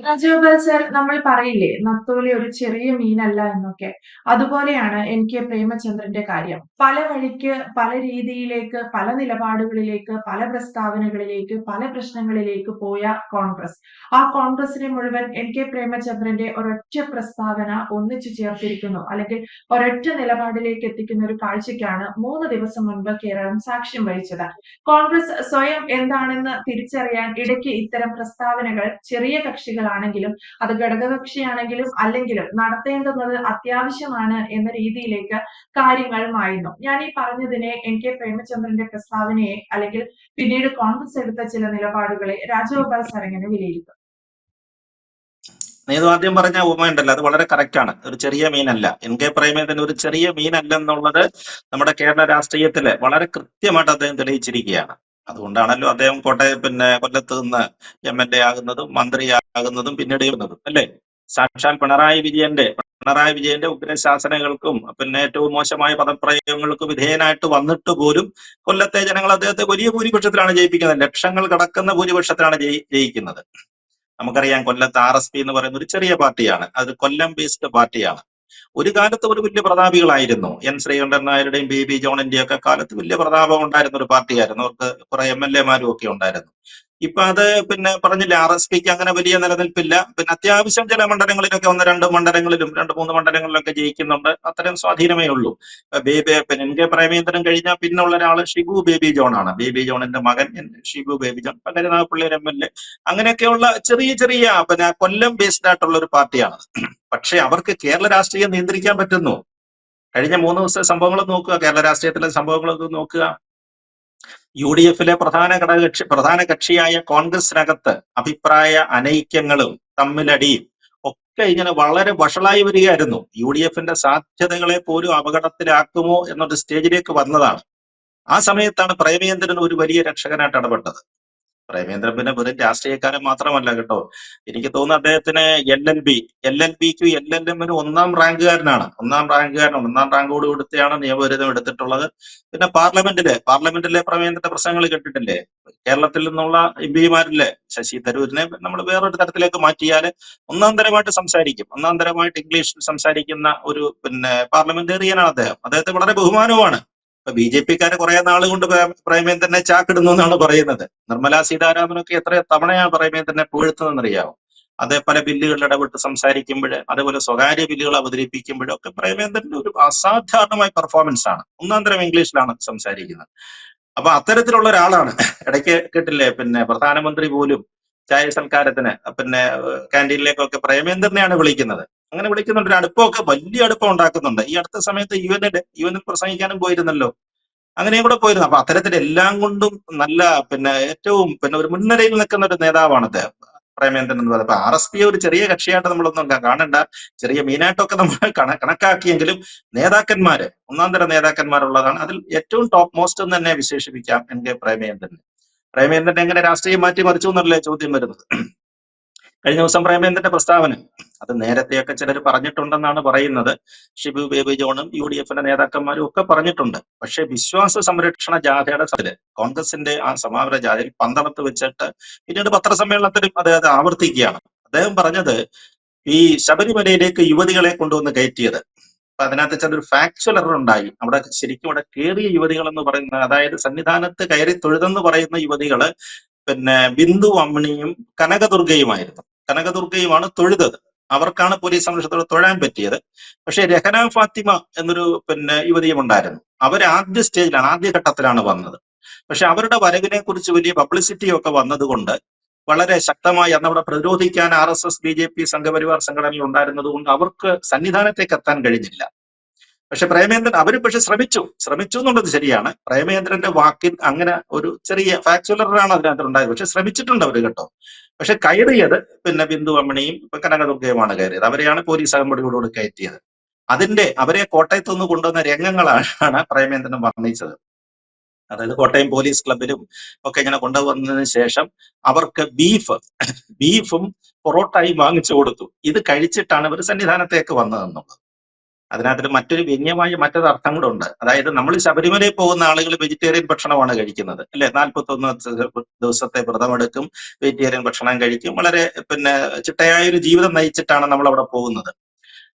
രാജഗോപാൽ നമ്മൾ പറയില്ലേ നത്തോലി ഒരു ചെറിയ മീനല്ല എന്നൊക്കെ. അതുപോലെയാണ് എൻ.കെ. പ്രേമചന്ദ്രന്റെ കാര്യം. പല വഴിക്ക്, പല രീതിയിലേക്ക്, പല നിലപാടുകളിലേക്ക്, പല പ്രസ്താവനകളിലേക്ക്, പല പ്രശ്നങ്ങളിലേക്ക് പോയ കോൺഗ്രസ്. ആ കോൺഗ്രസിനെ മുഴുവൻ എൻ കെ പ്രേമചന്ദ്രന്റെ ഒരൊറ്റ പ്രസ്താവന ഒന്നിച്ചു ചേർത്തിരിക്കുന്നു. അല്ലെങ്കിൽ ഒരൊറ്റ നിലപാടിലേക്ക് എത്തിക്കുന്ന ഒരു കാഴ്ചയ്ക്കാണ് മൂന്ന് ദിവസം മുൻപ് കേരളം സാക്ഷ്യം വഹിച്ചത്. കോൺഗ്രസ് സ്വയം എന്താണെന്ന് തിരിച്ചറിയാൻ ഇടയ്ക്ക് ഇത്തരം പ്രസ്താവനകൾ ചെറിയ കക്ഷികളാണെങ്കിലും അത് ഘടകകക്ഷിയാണെങ്കിലും അല്ലെങ്കിലും നടത്തേണ്ടുന്നത് അത്യാവശ്യമാണ് എന്ന രീതിയിലേക്ക് കാര്യങ്ങൾ മായുന്നു. ഞാൻ ഈ പറഞ്ഞതിനെ എൻ കെ പ്രേമചന്ദ്രന്റെ പ്രസ്താവനയെ അല്ലെങ്കിൽ പിന്നീട് കോൺഗ്രസ് എടുത്ത ചില നിലപാടുകളെ രാജഗോപാൽ സാർ വിലയിരുത്തും. നീതു ആദ്യം പറഞ്ഞ ഉപമ ഉണ്ടല്ലോ അത് വളരെ കറക്റ്റ് ആണ്. ഒരു ചെറിയ മീനല്ല. എൻ കെ പ്രേമേന്ദ്രൻ ഒരു ചെറിയ മീനല്ല എന്നുള്ളത് നമ്മുടെ കേരള രാഷ്ട്രീയത്തിൽ വളരെ കൃത്യമായിട്ട് അദ്ദേഹം തെളിയിച്ചിരിക്കുകയാണ്. അതുകൊണ്ടാണല്ലോ അദ്ദേഹം കോട്ടയം പിന്നെ കൊല്ലത്ത് നിന്ന് എം എൽ എ ആകുന്നതും മന്ത്രിയാകുന്നതും പിന്നീട് അല്ലേ? സാക്ഷാൽ പിണറായി വിജയന്റെ പിണറായി വിജയന്റെ ഉഗ്രശാസനകൾക്കും പിന്നെ ഏറ്റവും മോശമായ പദപ്രയോഗങ്ങൾക്കും വിധേയനായിട്ട് വന്നിട്ട് പോലും കൊല്ലത്തെ ജനങ്ങൾ അദ്ദേഹത്തെ വലിയ ഭൂരിപക്ഷത്തിലാണ് ജയിപ്പിക്കുന്നത്. ലക്ഷങ്ങൾ കടക്കുന്ന ഭൂരിപക്ഷത്തിലാണ് ജയിക്കുന്നത്. നമുക്കറിയാം കൊല്ലത്ത് ആർ എസ് പി എന്ന് പറയുന്ന ഒരു ചെറിയ പാർട്ടിയാണ്. അത് കൊല്ലം ബേസ്ഡ് പാർട്ടിയാണ്. ഒരു കാലത്ത് ഒരു വലിയ പ്രതാപികളായിരുന്നു. എൻ ശ്രീകണ്ഠൻ നായരുടെയും ബി ബി ജോണിന്റെയും ഒക്കെ കാലത്ത് വലിയ പ്രതാപം ഉണ്ടായിരുന്ന ഒരു പാർട്ടിയായിരുന്നു. അവർക്ക് കുറെ എം എൽ എമാരും ഒക്കെ ഉണ്ടായിരുന്നു. ഇപ്പൊ അത് പിന്നെ പറഞ്ഞില്ല ആർ എസ് പിക്ക് അങ്ങനെ വലിയ നിലനിൽപ്പില്ല. പിന്നെ അത്യാവശ്യം ചില മണ്ഡലങ്ങളിലൊക്കെ ഒന്ന് രണ്ട് മണ്ഡലങ്ങളിലും രണ്ട് മൂന്ന് മണ്ഡലങ്ങളിലൊക്കെ ജയിക്കുന്നുണ്ട്. അത്തരം സ്വാധീനമേ ഉള്ളൂ. ബേബി പിന്നെ എൻ കെ പ്രേമേന്ദ്രൻ കഴിഞ്ഞാൽ പിന്നുള്ള ഒരാൾ ഷിബു ബേബി ജോൺ ആണ് ബേബി ജോണിന്റെ മകൻ Shibu Baby John പകരുനാഗപ്പള്ളി M L A. അങ്ങനെയൊക്കെയുള്ള ചെറിയ ചെറിയ പിന്നെ കൊല്ലം ബേസ്ഡ് ആയിട്ടുള്ള ഒരു പാർട്ടിയാണ്. പക്ഷെ അവർക്ക് കേരള രാഷ്ട്രീയം നിയന്ത്രിക്കാൻ പറ്റുന്നു. കഴിഞ്ഞ മൂന്ന് ദിവസത്തെ സംഭവങ്ങൾ നോക്കുക. കേരള രാഷ്ട്രീയത്തിലെ സംഭവങ്ങളൊക്കെ നോക്കുക. യു ഡി എഫിലെ പ്രധാന ഘടകകക്ഷി പ്രധാന കക്ഷിയായ കോൺഗ്രസിനകത്ത് അഭിപ്രായ അനൈക്യങ്ങളും തമ്മിലടിയും ഒക്കെ ഇങ്ങനെ വളരെ വഷളായി വരികയായിരുന്നു. യു ഡി എഫിന്റെ സാധ്യതകളെ പോലും അപകടത്തിലാക്കുമോ എന്നൊരു സ്റ്റേജിലേക്ക് വന്നതാണ്. ആ സമയത്താണ് പ്രേമേന്ദ്രൻ ഒരു വലിയ രക്ഷകനായിട്ട് ഇടപെട്ടത്. പ്രേമേന്ദ്രൻ പിന്നെ വെറും രാഷ്ട്രീയക്കാരൻ മാത്രമല്ല കേട്ടോ. എനിക്ക് തോന്നുന്നു അദ്ദേഹത്തിന് L L B L L ബിക്ക് എൽ എൽ എമ്മിന് ഒന്നാം റാങ്കുകാരനാണ്. ഒന്നാം റാങ്കുകാരനാണ്. ഒന്നാം റാങ്കോട് കൊടുത്തെയാണ് നിയമവിരുദ്ധം എടുത്തിട്ടുള്ളത്. പിന്നെ പാർലമെന്റിലെ പാർലമെന്റിലെ പ്രമേന്ദ്രന്റെ പ്രശ്നങ്ങൾ കേട്ടിട്ടില്ലേ? കേരളത്തിൽ നിന്നുള്ള എം പിമാരില്ലേ ശശി തരൂരിനെ നമ്മൾ വേറൊരു തരത്തിലേക്ക് മാറ്റിയാൽ ഒന്നാം തരമായിട്ട് സംസാരിക്കും. ഒന്നാം തരമായിട്ട് ഇംഗ്ലീഷിൽ സംസാരിക്കുന്ന ഒരു പിന്നെ പാർലമെന്റേറിയനാണ് അദ്ദേഹം. അദ്ദേഹത്തെ വളരെ ബഹുമാനവുമാണ്. ഇപ്പൊ ബി ജെ പിക്കാര് കുറെ നാൾ കൊണ്ട് പ്രേമേന്ദ്രനെ ചാക്കിടുന്നു എന്നാണ് പറയുന്നത്. നിർമ്മലാ സീതാരാമനൊക്കെ എത്ര തവണയാണ് പ്രേമേന്ദ്രനെ അതേ പല ബില്ലുകളിൽ ഇടപെട്ട് സംസാരിക്കുമ്പോൾ അതേപോലെ സ്വകാര്യ ബില്ലുകൾ അവതരിപ്പിക്കുമ്പോഴും ഒക്കെ പ്രേമേന്ദ്രന്റെ ഒരു അസാധാരണമായ പെർഫോമൻസ് ആണ് ഒന്നാം തരം ഇംഗ്ലീഷിലാണ് സംസാരിക്കുന്നത്. അപ്പൊ അത്തരത്തിലുള്ള ഒരാളാണ്. ഇടയ്ക്ക് കേട്ടില്ലേ? പിന്നെ പ്രധാനമന്ത്രി പോലും ചായ സൽക്കാരത്തിന് പിന്നെ ക്യാന്റീനിലേക്കൊക്കെ പ്രേമേന്ദ്രനെയാണ് വിളിക്കുന്നത്. അങ്ങനെ വിളിക്കുന്നുണ്ട്. ഒരു അടുപ്പമൊക്കെ വലിയ അടുപ്പം ഉണ്ടാക്കുന്നുണ്ട്. ഈ അടുത്ത സമയത്ത് യു എൻ യു എൻ പ്രസംഗിക്കാനും പോയിരുന്നല്ലോ. അങ്ങനെയും കൂടെ പോയിരുന്നു. അപ്പൊ അത്തരത്തിൽ എല്ലാം കൊണ്ടും നല്ല പിന്നെ ഏറ്റവും പിന്നെ ഒരു മുൻനിരയിൽ നിൽക്കുന്ന ഒരു നേതാവാണ് അദ്ദേഹം. പ്രേമേന്ദ്രൻ എന്ന് പറയുന്നത്. ആർ എസ് പി ഒരു ചെറിയ കക്ഷിയായിട്ട് നമ്മളൊന്നും കാണണ്ട. ചെറിയ മീനായിട്ടൊക്കെ നമ്മൾ കണക്കാക്കിയെങ്കിലും നേതാക്കന്മാര് ഒന്നാം തരം നേതാക്കന്മാരുള്ളതാണ്. അതിൽ ഏറ്റവും ടോപ്പ് മോസ്റ്റ് എന്ന് തന്നെ വിശേഷിപ്പിക്കാം എൻ കെ പ്രേമേന്ദ്രൻ പ്രേമേന്ദ്രൻ എങ്ങനെ രാഷ്ട്രീയം മാറ്റി മറിച്ചു എന്നല്ലേ ചോദ്യം വരുന്നത്? കഴിഞ്ഞ ദിവസം പ്രേമേന്ദ്രന്റെ പ്രസ്താവന. അത് നേരത്തെയൊക്കെ ചിലർ പറഞ്ഞിട്ടുണ്ടെന്നാണ് പറയുന്നത്. ഷിബു ബേബി ജോണും യു ഡി എഫിന്റെ നേതാക്കന്മാരും ഒക്കെ പറഞ്ഞിട്ടുണ്ട്. പക്ഷെ വിശ്വാസ സംരക്ഷണ ജാഥയുടെ സ്ഥലത്ത് കോൺഗ്രസിന്റെ ആ സമാപന ജാഥയിൽ പന്തളത്ത് വെച്ചിട്ട് പിന്നീട് പത്രസമ്മേളനത്തിലും അദ്ദേഹം ആവർത്തിക്കുകയാണ്. അദ്ദേഹം പറഞ്ഞത് ഈ ശബരിമലയിലേക്ക് യുവതികളെ കൊണ്ടുവന്ന് കയറ്റിയത്. അപ്പൊ അതിനകത്ത് ചിലൊരു ഫാക്ച്വൽ എറർ ഉണ്ടായി. അവിടെ ശരിക്കും അവിടെ കയറിയ യുവതികൾ എന്ന് പറയുന്ന അതായത് സന്നിധാനത്ത് കയറി തൊഴുതെന്ന് പറയുന്ന യുവതികൾ പിന്നെ ബിന്ദു അമ്മിണിയും കനകദുർഗയുമായിരുന്നു. കനകദുർഗയുമാണ് തൊഴുതത്. അവർക്കാണ് പോലീസ് സംരക്ഷണത്തോടെ തൊഴാൻ പറ്റിയത്. പക്ഷെ രഹന ഫാത്തിമ എന്നൊരു പിന്നെ യുവതിയും ഉണ്ടായിരുന്നു. അവർ ആദ്യ സ്റ്റേജിലാണ് ആദ്യ ഘട്ടത്തിലാണ് വന്നത്. പക്ഷെ അവരുടെ വരവിനെ കുറിച്ച് വലിയ പബ്ലിസിറ്റി ഒക്കെ വന്നതുകൊണ്ട് വളരെ ശക്തമായി അന്നവിടെ പ്രതിരോധിക്കാൻ R S S B J P Sangh Parivar സംഘടനയിൽ ഉണ്ടായിരുന്നത് കൊണ്ട് അവർക്ക് സന്നിധാനത്തേക്ക് എത്താൻ കഴിഞ്ഞില്ല. പക്ഷെ പ്രേമേന്ദ്രൻ അവർ പക്ഷെ ശ്രമിച്ചു. ശ്രമിച്ചു എന്നുള്ളത് ശരിയാണ്. പ്രേമേന്ദ്രന്റെ വാക്കിൽ അങ്ങനെ ഒരു ചെറിയ ഫാക്ച്വലറാണ് അതിനകത്ത് ഉണ്ടായത് പക്ഷെ ശ്രമിച്ചിട്ടുണ്ട് അവർ കേട്ടോ. പക്ഷെ കയറിയത് പിന്നെ ബിന്ദു അമ്മണിയും ഇപ്പൊ കനകദുർഗയുമാണ് കയറിയത്. അവരെയാണ് പോലീസ് അകമ്പടിയോടുകൂടി കയറ്റിയത്. അതിന്റെ അവരെ കോട്ടയത്ത് നിന്ന് കൊണ്ടുവന്ന രംഗങ്ങളാണ് പ്രേമേന്ദ്രൻ വർണിച്ചത്. അതായത് കോട്ടയം പോലീസ് ക്ലബിലും ഒക്കെ ഇങ്ങനെ കൊണ്ടുവന്നതിന് ശേഷം അവർക്ക് ബീഫ് ബീഫും പൊറോട്ടയും വാങ്ങിച്ചു കൊടുത്തു. ഇത് കഴിച്ചിട്ടാണ് ഇവർ സന്നിധാനത്തേക്ക് വന്നതെന്നുള്ളത്. അതിനകത്ത് മറ്റൊരു ഗണ്യമായ മറ്റൊരു അർത്ഥം കൂടെ ഉണ്ട്. അതായത് നമ്മൾ ശബരിമലയിൽ പോകുന്ന ആളുകൾ വെജിറ്റേറിയൻ ഭക്ഷണമാണ് കഴിക്കുന്നത്. അല്ലെ? നാൽപ്പത്തൊന്ന് ദിവസത്തെ വ്രതമെടുക്കും വെജിറ്റേറിയൻ ഭക്ഷണം കഴിക്കും. വളരെ പിന്നെ ചിട്ടയായ ഒരു ജീവിതം നയിച്ചിട്ടാണ് നമ്മൾ അവിടെ പോകുന്നത്.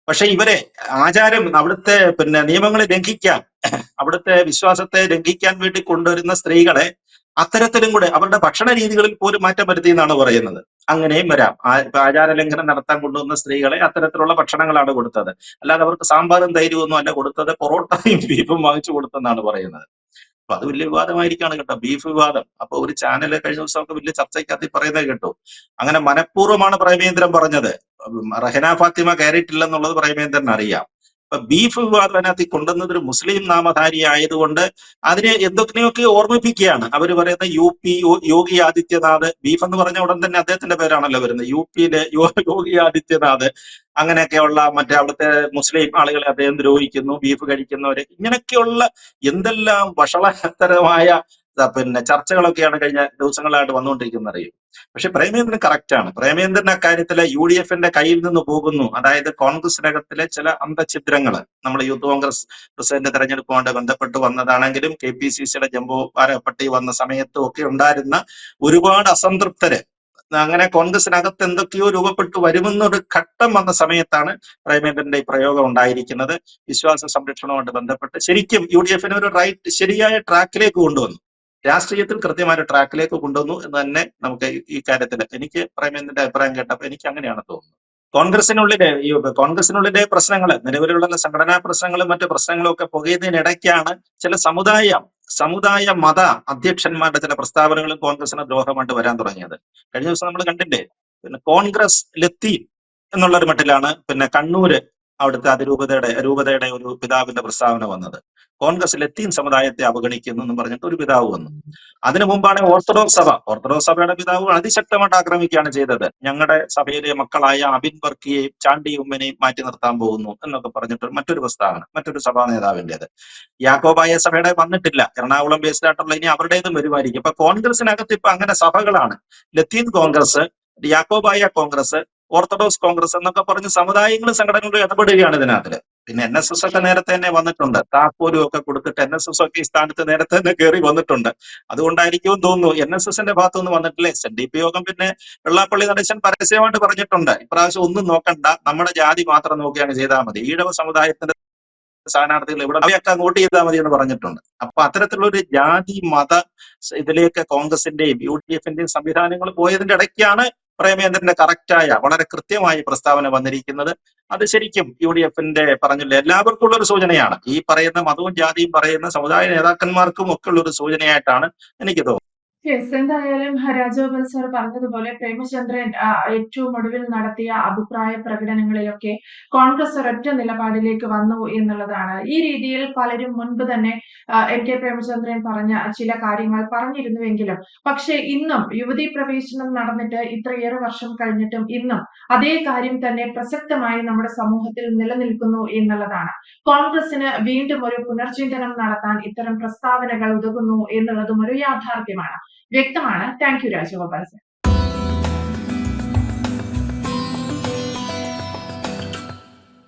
പക്ഷെ ഇവരെ ആചാരം അവിടുത്തെ പിന്നെ നിയമങ്ങളെ ലംഘിക്കാൻ അവിടുത്തെ വിശ്വാസത്തെ ലംഘിക്കാൻ വേണ്ടി കൊണ്ടുവരുന്ന സ്ത്രീകളെ അത്തരത്തിലും കൂടെ അവരുടെ ഭക്ഷണ രീതികളിൽ പോലും മാറ്റം വരുത്തി എന്നാണ് പറയുന്നത്. അങ്ങനെയും വരാം ആചാര ലംഘനം നടത്താൻ കൊണ്ടുവന്ന സ്ത്രീകളെ അത്തരത്തിലുള്ള ഭക്ഷണങ്ങളാണ് കൊടുത്തത്. അല്ലാതെ അവർക്ക് സാമ്പാറും തൈരും ഒന്നും അല്ല കൊടുത്തത് പൊറോട്ടയും ബീഫും വാങ്ങിച്ചു കൊടുത്തെന്നാണ് പറയുന്നത്. അപ്പൊ അത് വലിയ വിവാദമായിരിക്കാണ് കേട്ടോ. ബീഫ് വിവാദം. അപ്പൊ ഒരു ചാനൽ കഴിഞ്ഞ ദിവസമൊക്കെ വലിയ ചർച്ചയ്ക്കകത്ത് പറയുന്നത് കേട്ടു. അങ്ങനെ മനഃപൂർവമാണ് പ്രേമേന്ദ്രൻ പറഞ്ഞത്. റഹന ഫാത്തിമ കയറിയിട്ടില്ലെന്നുള്ളത് പ്രേമേന്ദ്രൻ അറിയാം. അപ്പൊ ബീഫ് വിവാദം അതിനകത്ത് കൊണ്ടുവന്നത് ഒരു മുസ്ലിം നാമധാരി ആയതുകൊണ്ട് അതിനെ എന്തൊക്കെയൊക്കെ ഓർമ്മിപ്പിക്കുകയാണ്? അവർ പറയുന്ന U P Yogi Adityanath beef എന്ന് പറഞ്ഞ ഉടൻ തന്നെ അദ്ദേഹത്തിന്റെ പേരാണല്ലോ വരുന്നത്. യു പിയിലെ യോഗി ആദിത്യനാഥ് അങ്ങനെയൊക്കെയുള്ള മറ്റേ അവിടുത്തെ മുസ്ലിം ആളുകളെ അദ്ദേഹം ദ്രോഹിക്കുന്നു ബീഫ് കഴിക്കുന്നവരെ. ഇങ്ങനെയൊക്കെയുള്ള എന്തെല്ലാം വഷളത്തരമായ ദാ പിന്നെ ചർച്ചകളൊക്കെയാണ് കഴിഞ്ഞ ദിവസങ്ങളായിട്ട് വന്നുകൊണ്ടിരിക്കുന്നത് അറിയും. പക്ഷെ പ്രേമേന്ദ്രൻ കറക്റ്റ് ആണ്. പ്രേമേന്ദ്രൻ അക്കാര്യത്തിൽ യു ഡി എഫിന്റെ കയ്യിൽ നിന്ന് പോകുന്നു. അതായത് കോൺഗ്രസ് കോൺഗ്രസിനകത്തിലെ ചില അന്തഛിദ്രങ്ങൾ നമ്മൾ യൂത്ത് കോൺഗ്രസ് പ്രസിഡന്റ് തെരഞ്ഞെടുപ്പുമായിട്ട് ബന്ധപ്പെട്ട് വന്നതാണെങ്കിലും കെ പി സി സിയുടെ ജംബോ പട്ടി വന്ന സമയത്തും ഒക്കെ ഉണ്ടായിരുന്ന ഒരുപാട് അസംതൃപ്തര്. അങ്ങനെ കോൺഗ്രസിനകത്ത് എന്തൊക്കെയോ രൂപപ്പെട്ടു വരുമെന്നൊരു ഘട്ടം വന്ന സമയത്താണ് പ്രേമേന്ദ്രന്റെ ഈ പ്രയോഗം ഉണ്ടായിരിക്കുന്നത്. വിശ്വാസ സംരക്ഷണവുമായിട്ട് ബന്ധപ്പെട്ട് ശരിക്കും യു ഡി എഫിനെ ഒരു റൈറ്റ് ശരിയായ ട്രാക്കിലേക്ക് കൊണ്ടുവന്നു. രാഷ്ട്രീയത്തിൽ കൃത്യമായ ഒരു ട്രാക്കിലേക്ക് കൊണ്ടുവന്നു എന്ന് തന്നെ നമുക്ക് ഈ- കാര്യത്തിൽ എനിക്ക് പ്രേമേന്ദ്രന്റെ അഭിപ്രായം കേട്ടപ്പോൾ എനിക്ക് അങ്ങനെയാണ് തോന്നുന്നത്. കോൺഗ്രസിനുള്ളിലെ ഈ കോൺഗ്രസിനുള്ളിലെ പ്രശ്നങ്ങൾ നിലവിലുള്ള സംഘടനാ പ്രശ്നങ്ങളും മറ്റു പ്രശ്നങ്ങളും ഒക്കെ പുകയുന്നതിനിടയ്ക്കാണ് ചില സമുദായ സമുദായ മത അധ്യക്ഷന്മാരുടെ ചില പ്രസ്താവനകളും കോൺഗ്രസിന് ദ്രോഹമായിട്ട് വരാൻ തുടങ്ങിയത്. കഴിഞ്ഞ ദിവസം നമ്മൾ കണ്ടില്ലേ? പിന്നെ കോൺഗ്രസ് ലത്തീൻ എന്നുള്ള ഒരു മട്ടിലാണ് പിന്നെ കണ്ണൂര് അവിടുത്തെ അതിരൂപതയുടെ രൂപതയുടെ ഒരു പിതാവിന്റെ പ്രസ്താവന വന്നത്. കോൺഗ്രസ് ലത്തീൻ സമുദായത്തെ അവഗണിക്കുന്നു എന്ന് പറഞ്ഞിട്ട് ഒരു പിതാവ് വന്നു. അതിനു മുമ്പാണ് ഓർത്തഡോക്സ് സഭ. ഓർത്തഡോക്സ് സഭയുടെ പിതാവ് അതിശക്തമായിട്ട് ആക്രമിക്കുകയാണ് ചെയ്തത്. ഞങ്ങളുടെ സഭയിലെ മക്കളായ അബിൻ ബർക്കിയെയും ചാണ്ടി ഉമ്മനെയും മാറ്റി നിർത്താൻ പോകുന്നു എന്നൊക്കെ പറഞ്ഞിട്ട് മറ്റൊരു പ്രസ്താവന മറ്റൊരു സഭാ നേതാവിന്റെത് യാക്കോബായ സഭയുടെ വന്നിട്ടില്ല. എറണാകുളം ബേസ്ഡ് ആയിട്ടുള്ള ഇനി അവരുടേതും വരുമായിരിക്കും. അപ്പൊ കോൺഗ്രസിനകത്ത് ഇപ്പൊ അങ്ങനെ സഭകളാണ്. ലത്തീൻ കോൺഗ്രസ് യാക്കോബായ കോൺഗ്രസ് ഓർത്തഡോക്സ് കോൺഗ്രസ് എന്നൊക്കെ പറഞ്ഞ് സമുദായങ്ങളും സംഘടനകളും ഇടപെടുകയാണ് ഇതിനകത്ത് പിന്നെ എൻ എസ് എസ് ഒക്കെ നേരത്തെ തന്നെ വന്നിട്ടുണ്ട്. താക്കോലും ഒക്കെ കൊടുത്തിട്ട് എൻ എസ് എസ് ഒക്കെ ഈ സ്ഥാനത്ത് നേരത്തെ തന്നെ കയറി വന്നിട്ടുണ്ട്. അതുകൊണ്ടായിരിക്കും തോന്നുന്നു. എൻ എസ് എസിന്റെ ഭാഗത്തുനിന്ന് വന്നിട്ടില്ല? എസ് എൻ ഡി പി യോഗം പിന്നെ വെള്ളാപ്പള്ളി നടേശൻ പരസ്യമായിട്ട് പറഞ്ഞിട്ടുണ്ട്. ഇപ്രാവശ്യം ഒന്നും നോക്കണ്ട. നമ്മുടെ ജാതി മാത്രം നോക്കിയാണ് ചെയ്താൽ മതി. ഈഴവ സമുദായത്തിന്റെ സ്ഥാനാർത്ഥികൾ ഇവിടെ അവയൊക്കെ അങ്ങോട്ട് ചെയ്താൽ മതി എന്ന് പറഞ്ഞിട്ടുണ്ട്. അപ്പൊ അത്തരത്തിലുള്ള ഒരു ജാതി മത ഇതിലേക്ക് കോൺഗ്രസിന്റെയും യു ഡി എഫിന്റെയും സംവിധാനങ്ങൾ പോയതിന്റെ ഇടയ്ക്കാണ് പ്രേമേന്ദ്രന്റെ കറക്റ്റായ വളരെ കൃത്യമായി പ്രസ്താവന വന്നിരിക്കുന്നത് അത് ശരിക്കും യു ഡി എഫിന്റെ പറഞ്ഞില്ല എല്ലാവർക്കും ഉള്ള ഒരു സൂചനയാണ്. ഈ പറയുന്ന മതവും ജാതിയും പറയുന്ന സമുദായ നേതാക്കന്മാർക്കും ഒക്കെ ഉള്ള ഒരു സൂചനയായിട്ടാണ് എനിക്ക് തോന്നുന്നത്. യെസ് എന്തായാലും രാജഗോപാൽ സാർ പറഞ്ഞതുപോലെ പ്രേമചന്ദ്രൻ ഏറ്റവും ഒടുവിൽ നടത്തിയ അഭിപ്രായ പ്രകടനങ്ങളിലൊക്കെ കോൺഗ്രസ് ഒരൊറ്റ നിലപാടിലേക്ക് വന്നു എന്നുള്ളതാണ്. ഈ രീതിയിൽ പലരും മുൻപ് തന്നെ എൻ കെ പ്രേമചന്ദ്രൻ പറഞ്ഞ ചില കാര്യങ്ങൾ പറഞ്ഞിരുന്നുവെങ്കിലും പക്ഷേ ഇന്നും യുവതി പ്രവേശനം നടന്നിട്ട് ഇത്രയേറെ വർഷം കഴിഞ്ഞിട്ടും ഇന്നും അതേ കാര്യം തന്നെ പ്രസക്തമായി നമ്മുടെ സമൂഹത്തിൽ നിലനിൽക്കുന്നു എന്നുള്ളതാണ്. കോൺഗ്രസിന് വീണ്ടും ഒരു പുനർചിന്തനം നടത്താൻ ഇത്തരം പ്രസ്താവനകൾ ഉതകുന്നു എന്നുള്ളതും ഒരു യാഥാർത്ഥ്യമാണ്. വ്യക്തമാണ്. Thank you Rajagopal sir